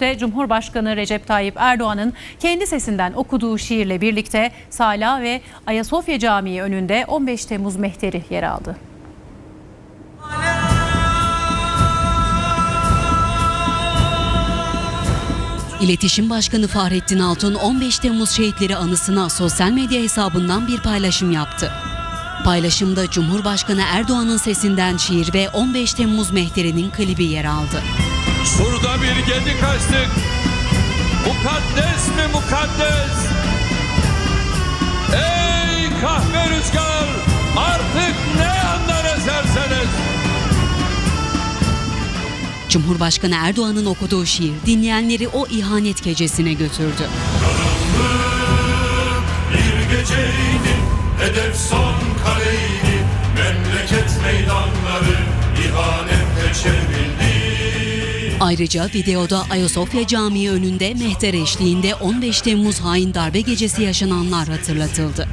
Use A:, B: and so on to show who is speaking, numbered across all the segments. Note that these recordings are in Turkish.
A: De Cumhurbaşkanı Recep Tayyip Erdoğan'ın kendi sesinden okuduğu şiirle birlikte Sala ve Ayasofya Camii önünde 15 Temmuz mehteri yer aldı.
B: İletişim Başkanı Fahrettin Altun 15 Temmuz şehitleri anısına sosyal medya hesabından bir paylaşım yaptı. Paylaşımda Cumhurbaşkanı Erdoğan'ın sesinden şiir ve 15 Temmuz mehterinin klibi yer aldı.
C: Surda bir gedi kaçtık. Mukaddes mi mukaddes? Ey kahve rüzgar artık ne yandan eserseniz.
B: Cumhurbaşkanı Erdoğan'ın okuduğu şiir dinleyenleri o ihanet gecesine götürdü.
D: Bir geceydi hedef son kaleydi Memleket meydanları ihanetle çevrildi
B: Ayrıca videoda Ayasofya Camii önünde mehter eşliğinde 15 Temmuz hain darbe gecesi yaşananlar hatırlatıldı.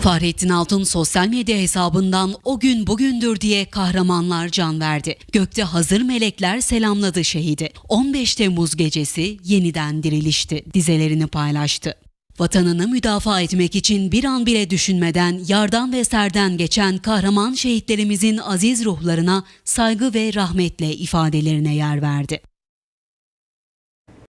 B: Fahrettin Altun sosyal medya hesabından o gün bugündür diye kahramanlar can verdi. Gökte hazır melekler selamladı şehidi. 15 Temmuz gecesi yeniden dirilişti. Dizelerini paylaştı. Vatanını müdafaa etmek için bir an bile düşünmeden yardan ve serden geçen kahraman şehitlerimizin aziz ruhlarına saygı ve rahmetle ifadelerine yer verdi.